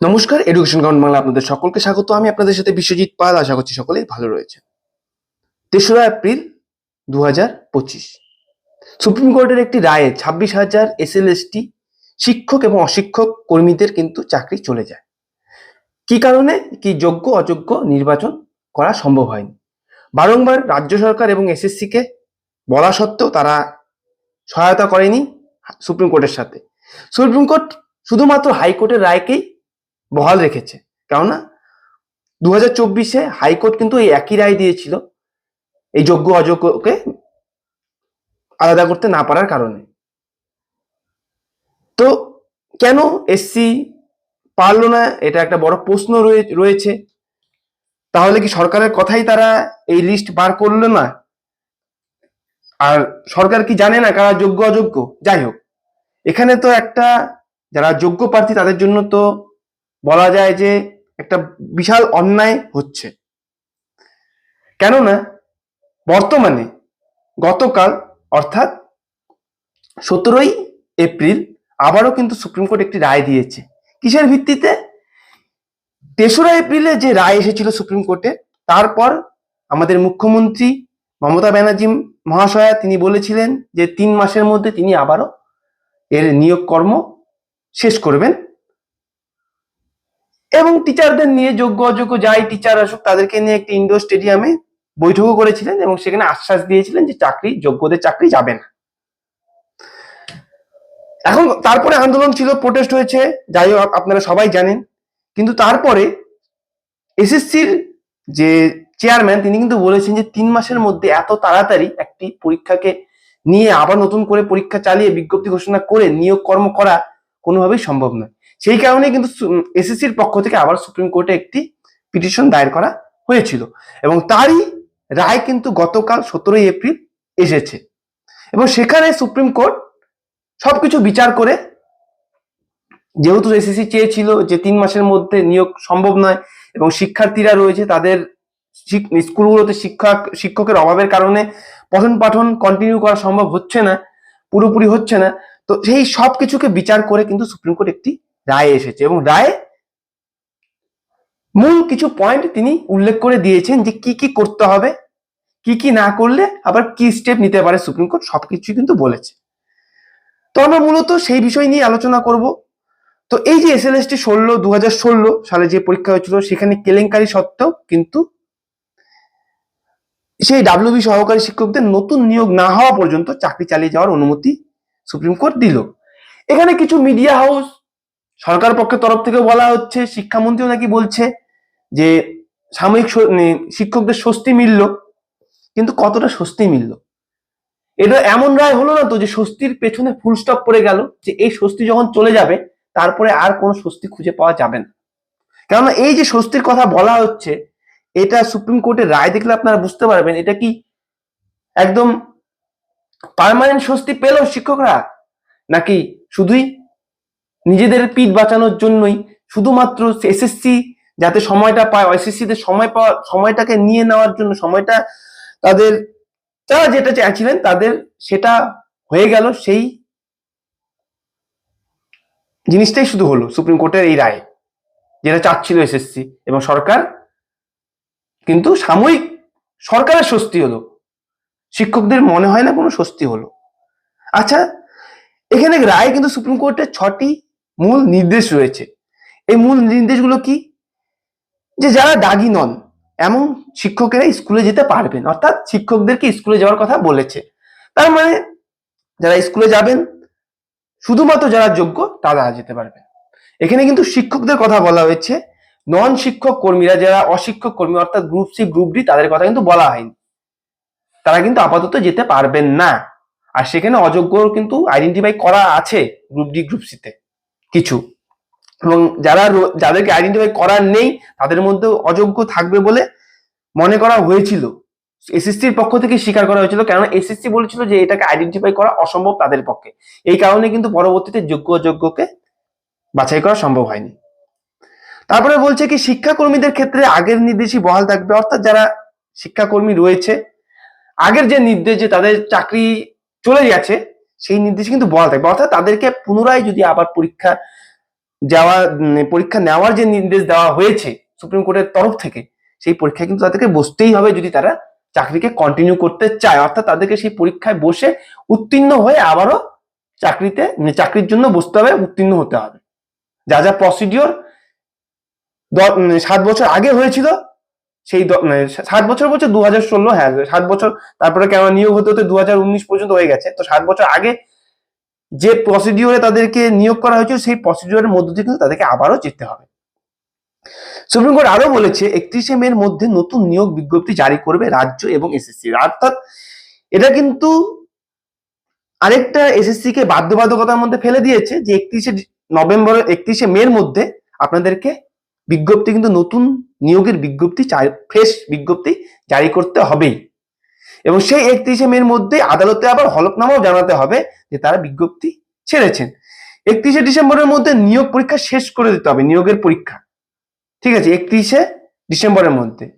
নমস্কার education ground Bangla আপনাদের সকলকে স্বাগত। আমি আপনাদের সাথে বিশ্বজিৎ পাল, আশা করছি সকলেই ভালো রয়েছে তেসরা এপ্রিল দু হাজার পঁচিশ। সুপ্রিম কোর্টের একটি রায়ে ছাব্বিশ হাজার এসএলএসটি শিক্ষক এবং অশিক্ষক কর্মীদের কিন্তু চাকরি চলে যায়। কি কারণে? কি যোগ্য, অযোগ্য নির্বাচন করা সম্ভব হয়নি। বারংবার রাজ্য সরকার এবং এসএসসি কে বলা সত্ত্বেও তারা সহায়তা করেনি সুপ্রিম কোর্টের সাথে। সুপ্রিম কোর্ট শুধুমাত্র হাইকোর্টের রায়কেই বহাল রেখেছে। কেননা দু হাজার চব্বিশে হাইকোর্ট কিন্তু এই একই রায় দিয়েছিল, এই যোগ্য অযোগ্যকে আলাদা করতে না পারার কারণে। তো কেন এসসি পারল না? এটা একটা বড় প্রশ্ন রয়ে- রয়েছে। তাহলে কি সরকারের কথাই তারা এই লিস্ট বার করল না? আর সরকার কি জানে না কারা যোগ্য অযোগ্য? যাই হোক, এখানে তো একটা যারা যোগ্য প্রার্থী তাদের জন্য তো বলা যায় যে একটা বিশাল অন্যায় হচ্ছে। কেননা বর্তমানে গতকাল, অর্থাৎ সতেরোই এপ্রিল, আবারও কিন্তু সুপ্রিম কোর্ট একটি রায় দিয়েছে। কিসের ভিত্তিতে? তেসরা এপ্রিলে যে রায় এসেছিল সুপ্রিম কোর্টে, তারপর আমাদের মুখ্যমন্ত্রী মমতা ব্যানার্জি মহাশয়া তিনি বলেছিলেন যে তিন মাসের মধ্যে তিনি আবারও এর নিয়োগ কর্ম শেষ করবেন। এবং টিচারদের নিয়ে যোগ্য, অযোগ্য যাই টিচার আসুক, তাদেরকে নিয়ে একটি ইন্ডোর স্টেডিয়ামে বৈঠকও করেছিলেন এবং সেখানে আশ্বাস দিয়েছিলেন যে চাকরি, যোগ্যদের চাকরি যাবে না। এখন তারপরে আন্দোলন ছিল প্রোটেস্ট হয়েছে, যাই হোক, আপনারা সবাই জানেন। কিন্তু তারপরে এসএসসির যে চেয়ারম্যান তিনি কিন্তু বলেছেন যে তিন মাসের মধ্যে এত তাড়াতাড়ি একটি পরীক্ষাকে নিয়ে আবার নতুন করে পরীক্ষা চালিয়ে বিজ্ঞপ্তি ঘোষণা করে নিয়োগ কর্ম করা কোনোভাবেই সম্ভব নয়। সেই কারণে কিন্তু এসএসসির পক্ষ থেকে আবার সুপ্রিম কোর্টে একটি পিটিশন দায়ের করা হয়েছিল। এবং তারই রায় কিন্তু গতকাল সতেরোই এপ্রিল এসেছে। এবং সেখানে সুপ্রিম কোর্ট সবকিছু বিচার করে, যেহেতু এসএসসি চেয়েছিল যে তিন মাসের মধ্যে নিয়োগ সম্ভব নয় এবং শিক্ষার্থীরা রয়েছে, তাদের স্কুলগুলোতে শিক্ষক শিক্ষকের অভাবের কারণে পঠন পাঠন কন্টিনিউ করা সম্ভব হচ্ছে না, পুরোপুরি হচ্ছে না। তো সেই সব কিছুকে বিচার করে কিন্তু সুপ্রিম কোর্ট একটি রায় এসেছে এবং রায়ে মূল কিছু পয়েন্ট তিনি উল্লেখ করে দিয়েছেন যে কি কি করতে হবে, কি কি না করলে আবার কি স্টেপ নিতে পারে সুপ্রিম কোর্ট সবকিছু কিন্তু বলেছে। তো আমরা মূলত সেই বিষয় নিয়ে আলোচনা করব। তো এই যে এস এল এস টি ষোলো দু ষোলো সালে যে পরীক্ষা হয়েছিল, সেখানে কেলেঙ্কারি সত্ত্বেও কিন্তু সেই ডাব্লিউবি সহকারী শিক্ষকদের নতুন নিয়োগ না হওয়া পর্যন্ত চাকরি চালিয়ে যাওয়ার অনুমতি সুপ্রিম কোর্ট দিল। এখানে কিছু মিডিয়া হাউস সরকার পক্ষের তরফ থেকে বলা হচ্ছে, শিক্ষামন্ত্রীও নাকি বলছে যে সাময়িক মানে শিক্ষকদের স্বস্তি মিলল, কিন্তু কতটা স্বস্তি মিলল? এটা এমন রায় হলো না তো যে স্বস্তির পেছনে ফুল স্টপ পড়ে গেল, যে এই স্বস্তি যখন চলে যাবে, তারপরে আর কোনো স্বস্তি খুঁজে পাওয়া যাবে না। কেননা এই যে স্বস্তির কথা বলা হচ্ছে, এটা সুপ্রিম কোর্টের রায় দেখলে আপনারা বুঝতে পারবেন, এটা কি একদম পার্মানেন্ট স্বস্তি পেল শিক্ষকরা, নাকি শুধুই নিজেদের পিঠ বাঁচানোর জন্যই শুধুমাত্র এসএসসি যাতে সময়টা পায় এসএসসি তে সময় পাওয়া, সময়টাকে নিয়ে নেওয়ার জন্য, সময়টা তাদের তারা যেটা চাইছিলেন তাদের সেটা হয়ে গেল, সেই জিনিসটাই শুধু হলো সুপ্রিম কোর্টের এই রায়, যেটা চাচ্ছিল এসএসসি এবং সরকার। কিন্তু সাময়িক সরকারের স্বস্তি হলো, শিক্ষকদের মনে হয় না কোনো স্বস্তি হলো। আচ্ছা এখানে রায় কিন্তু সুপ্রিম কোর্টের ছটি মূল নির্দেশ রয়েছে। এই মূল নির্দেশগুলো কি? যে যারা দাগি নন, এমন শিক্ষকেরা স্কুলে যেতে পারবেন। অর্থাৎ শিক্ষকদেরকে স্কুলে যাওয়ার কথা বলেছে। তার মানে যারা স্কুলে যাবেন, শুধুমাত্র যারা যোগ্য, তারা যেতে পারবে এখানে কিন্তু শিক্ষকদের কথা বলা হয়েছে। নন শিক্ষক কর্মীরা যারা অশিক্ষক কর্মী, অর্থাৎ গ্রুপ সি গ্রুপ ডি তাদের কথা কিন্তু বলা হয়নি। তারা কিন্তু আপাতত যেতে পারবেন না। আর সেখানে অযোগ্য কিন্তু আইডেন্টিফাই করা আছে গ্রুপ ডি গ্রুপ সিতে কিছু। এবং যারা যাদেরকে আইডেন্টিফাই করার নেই, তাদের মধ্যে অযোগ্য থাকবে বলে মনে করা হয়েছিল। এসএসসির পক্ষ থেকে স্বীকার করা হয়েছিল, কেননা এসএসসি বলেছিল যে এটাকে আইডেন্টিফাই করা অসম্ভব তাদের পক্ষে। এই কারণে কিন্তু পরবর্তীতে যোগ্য অযোগ্যকে বাছাই করা সম্ভব হয়নি। তারপরে বলছে কি, শিক্ষাকর্মীদের ক্ষেত্রে আগের নির্দেশই বহাল থাকবে, অর্থাৎ যারা শিক্ষাকর্মী রয়েছে, আগের যে নির্দেশ যে তাদের চাকরি চলে গেছে সেই নির্দেশ কিন্তু বলা থাকবে অর্থাৎ তাদেরকে পুনরায় যদি আবার পরীক্ষা যাওয়া পরীক্ষা নেওয়ার যে নির্দেশ দেওয়া হয়েছে সুপ্রিম কোর্টের তরফ থেকে, সেই পরীক্ষায় কিন্তু তাদেরকে বসতেই হবে যদি তারা চাকরিকে কন্টিনিউ করতে চায়। অর্থাৎ তাদেরকে সেই পরীক্ষায় বসে উত্তীর্ণ হয়ে আবারও চাকরিতে মানে চাকরির জন্য বসতে হবে, উত্তীর্ণ হতে হবে। যা যা প্রসিডিওর সাত বছর আগে হয়েছিল সেই দ- মানে বছর বলছে দু হাজার ষোলো হ্যাঁ সাত বছর, তারপরে কেন নিয়োগ হতে হতে দু হাজার উনিশ পর্যন্ত হয়ে গেছে। তো সাত বছর আগে যে প্রসিডিওরে তাদেরকে নিয়োগ করা হয়েছিল, সেই প্রসিডিওরের মধ্য দিয়ে কিন্তু তাদেরকে আবারও যেতে হবে। সুপ্রিম কোর্ট আরও বলেছে, একত্রিশে মের মধ্যে নতুন নিয়োগ বিজ্ঞপ্তি জারি করবে রাজ্য এবং এসএসসি অর্থাৎ এটা কিন্তু আরেকটা এসএসসি কে বাধ্যবাধকতার মধ্যে ফেলে দিয়েছে যে একত্রিশে নভেম্বর, একত্রিশে মের মধ্যে আপনাদেরকে বিজ্ঞপ্তি কিন্তু নতুন নিয়োগের বিজ্ঞপ্তি ফ্রেশ বিজ্ঞপ্তি জারি করতে হবেই। এবং সেই একত্রিশে মের মধ্যে আদালতে আবার হলফনামাও জানাতে হবে যে তারা বিজ্ঞপ্তি ছেড়েছেন। একত্রিশে ডিসেম্বরের মধ্যে নিয়োগ পরীক্ষা শেষ করে দিতে হবে, নিয়োগের পরীক্ষা। ঠিক আছে, একত্রিশে ডিসেম্বরের মধ্যে।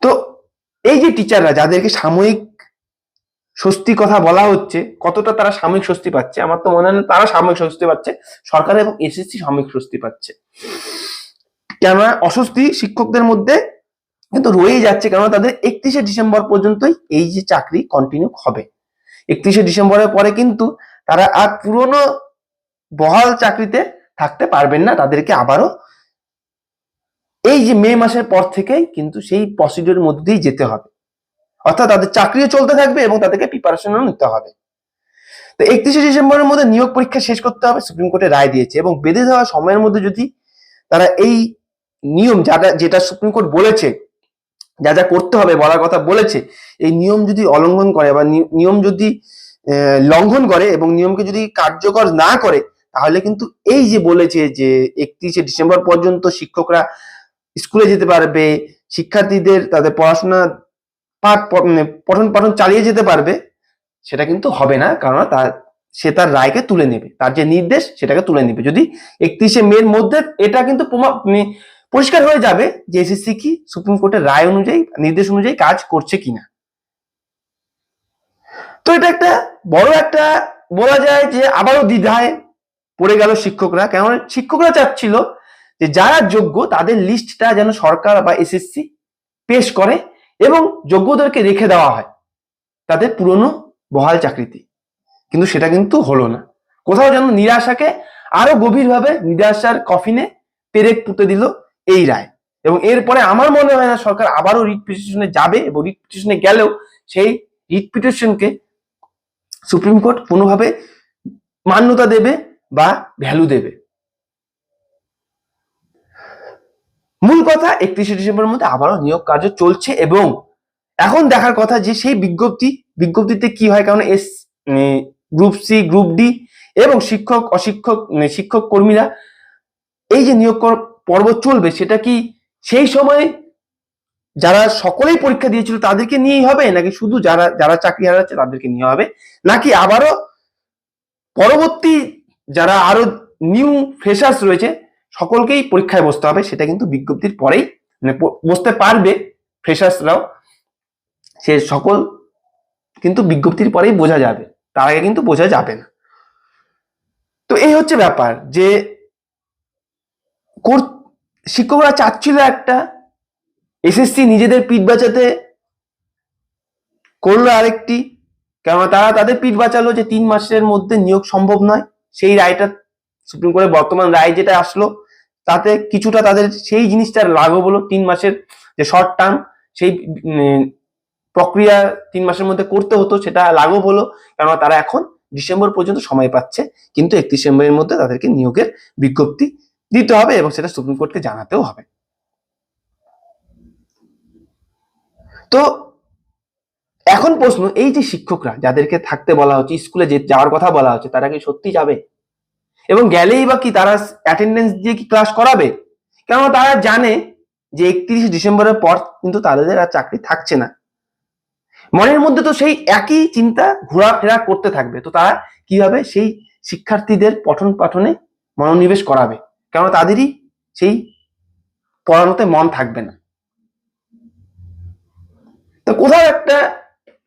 তো এই যে টিচাররা যাদেরকে সাময়িক স্বস্তি কথা বলা হচ্ছে, কতটা তারা সাময়িক স্বস্তি পাচ্ছে? আমার তো মনে হয় তারা সাময়িক স্বস্তি পাচ্ছে, সরকার এবং এসএসসি সাময়িক স্বস্তি পাচ্ছে। কেননা অস্বস্তি শিক্ষকদের মধ্যে কিন্তু রয়েই যাচ্ছে, কেননা তাদের একত্রিশে ডিসেম্বর পর্যন্তই এই যে চাকরি কন্টিনিউ হবে। একত্রিশে ডিসেম্বরের পরে কিন্তু তারা আর পুরনো বহাল চাকরিতে থাকতে পারবেন না, তাদেরকে আবারও এই যে মে মাসের পর থেকেই কিন্তু সেই প্রসিডিওর মধ্যে দিয়ে যেতে হবে। অর্থাৎ তাদের চাকরিও চলতে থাকবে এবং তাদেরকে প্রিপারেশনও নিতে হবে। তো একত্রিশে ডিসেম্বরের মধ্যে নিয়োগ পরীক্ষা শেষ করতে হবে, সুপ্রিম কোর্টে রায় দিয়েছে এবং বেঁধে দেওয়া সময়ের মধ্যে যদি তারা এই নিয়ম যারা, যেটা সুপ্রিম কোর্ট বলেছে, যা যা করতে হবে বলার কথা বলেছে, এই নিয়ম যদি অলঙ্ঘন করে বা নিয়ম যদি লঙ্ঘন করে এবং নিয়মকে যদি কার্যকর না করে, তাহলে কিন্তু এই যে বলেছে যে একত্রিশে ডিসেম্বর পর্যন্ত শিক্ষকরা স্কুলে যেতে পারবে, শিক্ষার্থীদের তাদের পড়াশোনা পাঠ মানে পঠন পাঠন চালিয়ে যেতে পারবে, সেটা কিন্তু হবে না কারণ তার সে তার রায়কে তুলে নেবে। তার যে নির্দেশ, সেটাকে তুলে নেবে। যদি একত্রিশে মের মধ্যে এটা কিন্তু মানে পরিষ্কার হয়ে যাবে যে এসএসসি কি সুপ্রিম কোর্টের রায় অনুযায়ী, নির্দেশ অনুযায়ী কাজ করছে কিনা। তো এটা একটা বড় একটা বলা যায় যে আবারও দ্বিধায় পড়ে গেল শিক্ষকরা। কেমন শিক্ষকরা চাচ্ছিল যে যারা যোগ্য, তাদের লিস্টটা যেন সরকার বা এসএসসি পেশ করে। এবং যোগ্যদেরকে রেখে দেওয়া হয় তাদের পুরনো বহাল চাকরিতে। কিন্তু সেটা কিন্তু হলো না। কোথাও যেন নিরাশাকে আরও গভীরভাবে নিরাশার কফিনে পেরেক পুঁতে দিল এই রায়। এবং এরপরে আমার মনে হয় না সরকার আবারও রিট পিটিশনে যাবে এবং রিট পিটিশনে গেলেও সেই রিট পিটিশনকে সুপ্রিম কোর্ট কোনোভাবে মান্যতা দেবে বা ভ্যালু দেবে মূল কথা, একত্রিশে ডিসেম্বরের মধ্যে আবারও নিয়োগ কার্য চলছে এবং এখন দেখার কথা যে সেই বিজ্ঞপ্তি, বিজ্ঞপ্তিতে কি হয়, কারণ S group C group D এবং শিক্ষক, অশিক্ষক শিক্ষক কর্মীরা এই যে নিয়োগ পর্ব চলবে সেটা কি সেই সময় যারা সকলেই পরীক্ষা দিয়েছিল তাদেরকে নিয়েই হবে? নাকি শুধু যারা যারা চাকরি হারাচ্ছে তাদেরকে নিয়ে হবে? নাকি আবারও পরবর্তী যারা আরও নিউ ফ্রেশার্স রয়েছে সকলকেই পরীক্ষায় বসতে হবে, সেটা কিন্তু বিজ্ঞপ্তির পরেই। মানে বসতে পারবে ফ্রেশার্সরাও সে সকল কিন্তু বিজ্ঞপ্তির পরেই বোঝা যাবে। তার আগে কিন্তু বোঝা যাবে না। তো এই হচ্ছে ব্যাপার যে, কোর- শিক্ষকরা চাচ্ছিল একটা এসএসসি নিজেদের পিঠ বাঁচাতে করল আরেকটি, কেননা তারা তাদের পিঠ বাঁচালো যে তিন মাসের মধ্যে নিয়োগ সম্ভব নয়। সেই রায়টা সুপ্রিম কোর্টের বর্তমান রায় যেটা আসলো তাতে কিছুটা তাদের সেই জিনিসটার লাঘব হলো তিন মাসের যে শর্ট টার্ম সেই প্রক্রিয়া তিন মাসের মধ্যে করতে হতো, সেটা লাঘব হলো কেননা তারা এখন ডিসেম্বর পর্যন্ত সময় পাচ্ছে, কিন্তু একত্রিশ ডিসেম্বরের মধ্যে তাদেরকে নিয়োগের বিজ্ঞপ্তি দিতে হবে এবং সেটা সুপ্রিম কোর্টকে জানাতেও হবে। তো এখন প্রশ্ন, এই যে শিক্ষকরা যাদেরকে থাকতে বলা হচ্ছে, স্কুলে যে যাওয়ার কথা বলা হচ্ছে, তারা কি সত্যি যাবে? এবং গেলেই বা কি তারা অ্যাটেন্ডেন্স দিয়ে কি ক্লাস করাবে? কেননা তারা জানে যে একত্রিশে ডিসেম্বরের পর কিন্তু তাদের আর চাকরি থাকছে না। মনের মধ্যে তো সেই একই চিন্তা ঘোরাফেরা করতে থাকবে। তো তারা কীভাবে সেই শিক্ষার্থীদের পঠন পাঠনে মনোনিবেশ করাবে? কেননা তাদেরই সেই পড়ানোতে মন থাকবে না। তো কোথাও একটা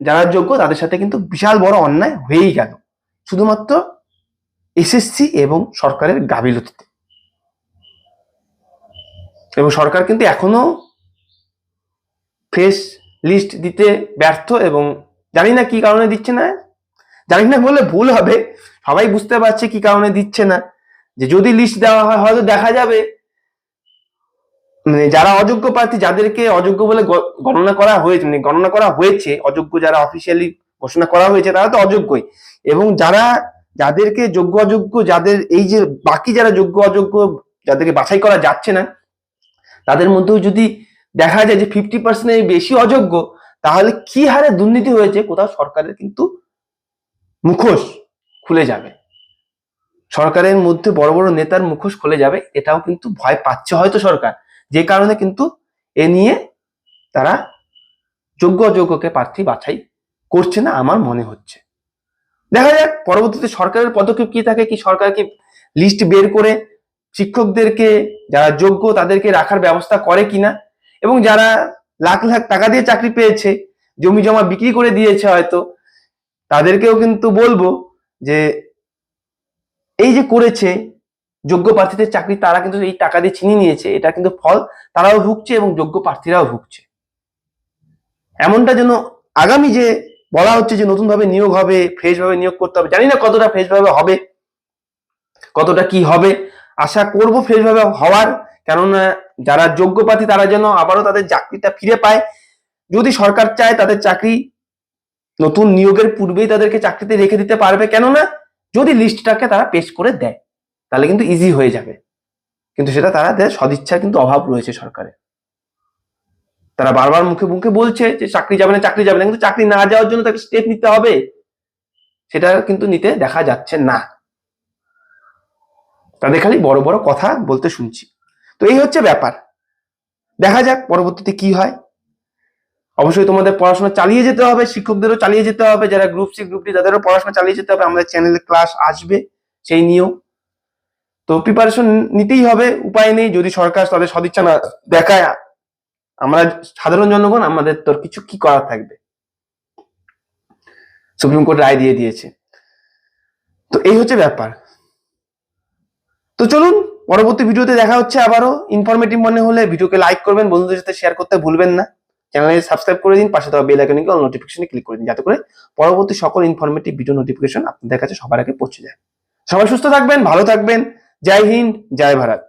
যারা যোগ্য তাদের সাথে কিন্তু বিশাল বড় অন্যায় হয়েই গেল। শুধুমাত্র এসএসসি এবং সরকারের গাবিলতিতে এবং সরকার কিন্তু এখনও ফ্রেশ লিস্ট দিতে ব্যর্থ এবং জানি না কি কারণে দিচ্ছে না। জানি না বলে ভুল হবে, সবাই বুঝতে পারছে কি কারণে দিচ্ছে না। যে যদি লিস্ট দেওয়া হয়, হয়তো দেখা যাবে। মানে যারা অযোগ্য প্রার্থী, যাদেরকে অযোগ্য বলে গণনা করা হয়েছে মানে গণনা করা হয়েছে, অযোগ্য যারা অফিসিয়ালি ঘোষণা করা হয়েছে, তারা তো অযোগ্যই। এবং যারা যাদেরকে যোগ্য অযোগ্য, যাদের এই যে বাকি যারা যোগ্য অযোগ্য, যাদেরকে বাছাই করা যাচ্ছে না, তাদের মধ্যেও যদি দেখা যায় যে ফিফটি পার্সেন্টের বেশি অযোগ্য, তাহলে কি হারে দুর্নীতি হয়েছে? কোথাও সরকারের কিন্তু মুখোশ খুলে যাবে। সরকারের মধ্যে বড় বড় নেতার মুখোশ খুলে যাবে, এটাও কিন্তু ভয় পাচ্ছে হয়তো সরকার। যে কারণে কিন্তু এ নিয়ে তারা যোগ্য অযোগ্যকে প্রার্থী বাছাই করছে না, আমার মনে হচ্ছে। দেখা যাক, পরবর্তীতে সরকারের পদক্ষেপ কি থাকে, কি সরকার কি লিস্ট বের করে শিক্ষকদেরকে, যারা যোগ্য তাদেরকে রাখার ব্যবস্থা করে কিনা? এবং যারা লাখ লাখ টাকা দিয়ে চাকরি পেয়েছে, জমি জমা বিক্রি করে দিয়েছে হয়তো, তাদেরকেও কিন্তু বলব যে এই যে করেছে, যোগ্য প্রার্থীদের চাকরি তারা কিন্তু এই টাকা দিয়ে ছিনিয়ে নিয়েছে, এটা কিন্তু ফল তারাও ভুগছে এবং যোগ্য প্রার্থীরাও ভুগছে। এমনটা যেন আগামী যে বলা হচ্ছে যে নতুন ভাবে নিয়োগ হবে ফ্রেশ ভাবে নিয়োগ করতে হবে। জানি না কতটা ফ্রেশ ভাবে হবে, কতটা কি হবে। আশা করব ফ্রেশ ভাবে হওয়ার, কেননা যারা যোগ্য প্রার্থী, তারা যেন আবারও তাদের চাকরিটা ফিরে পায়। যদি সরকার চায়, তাদের চাকরি নতুন নিয়োগের পূর্বেই তাদেরকে চাকরিতে রেখে দিতে পারবে। কেননা যদি লিস্টটাকে তারা পেশ করে দেয়, তাহলে কিন্তু ইজি হয়ে যাবে। কিন্তু সেটা তাদের সদিচ্ছার কিন্তু অভাব রয়েছে সরকারের তারা বারবার মুখে মুখে বলছে যে চাকরি যাবে না, চাকরি যাবে না, কিন্তু চাকরি না যাওয়ার জন্য তাকে স্টেপ নিতে হবে। সেটা কিন্তু নিতে দেখা যাচ্ছে না। তাদের খালি বড় বড় কথা বলতে শুনছি। তো এই হচ্ছে ব্যাপার। দেখা যাক পরবর্তীতে কি হয়। অবশ্যই তোমাদের পড়াশোনা চালিয়ে যেতে হবে, শিক্ষকদেরও চালিয়ে যেতে হবে, যারা গ্রুপ সি গ্রুপ ডি তাদেরও পড়াশোনা চালিয়ে যেতে হবে। আমাদের চ্যানেলে ক্লাস আসবে সেই নিয়েও। তো প্রিপারেশন নিতেই হবে, উপায় নেই। যদি সরকার তাদের সদিচ্ছা না দেখায় আমরা সাধারণ জনগণ, আমাদের তোর কিছু কি করার থাকবে? সুপ্রিম কোর্ট রায় দিয়ে দিয়েছে। তো এই হচ্ছে ব্যাপার। তো চলুন, পরবর্তী ভিডিওতে দেখা হচ্ছে আবারও। ইনফরমেটিভ মনে হলে ভিডিওকে লাইক করবেন, বন্ধুদের সাথে শেয়ার করতে ভুলবেন না। চ্যানেলে সাবস্ক্রাইব করে দিন, পাশে দেওয়া বেল আইকনে অল নোটিফিকেশনে ক্লিক করে দিন, যাতে করে পরবর্তী সকল ইনফরমেটিভ ভিডিও নোটিফিকেশন আপনাদের কাছে সবার আগে পৌঁছে যায়। সবাই সুস্থ থাকবেন, ভালো থাকবেন। জয় হিন্দ, জয় ভারত।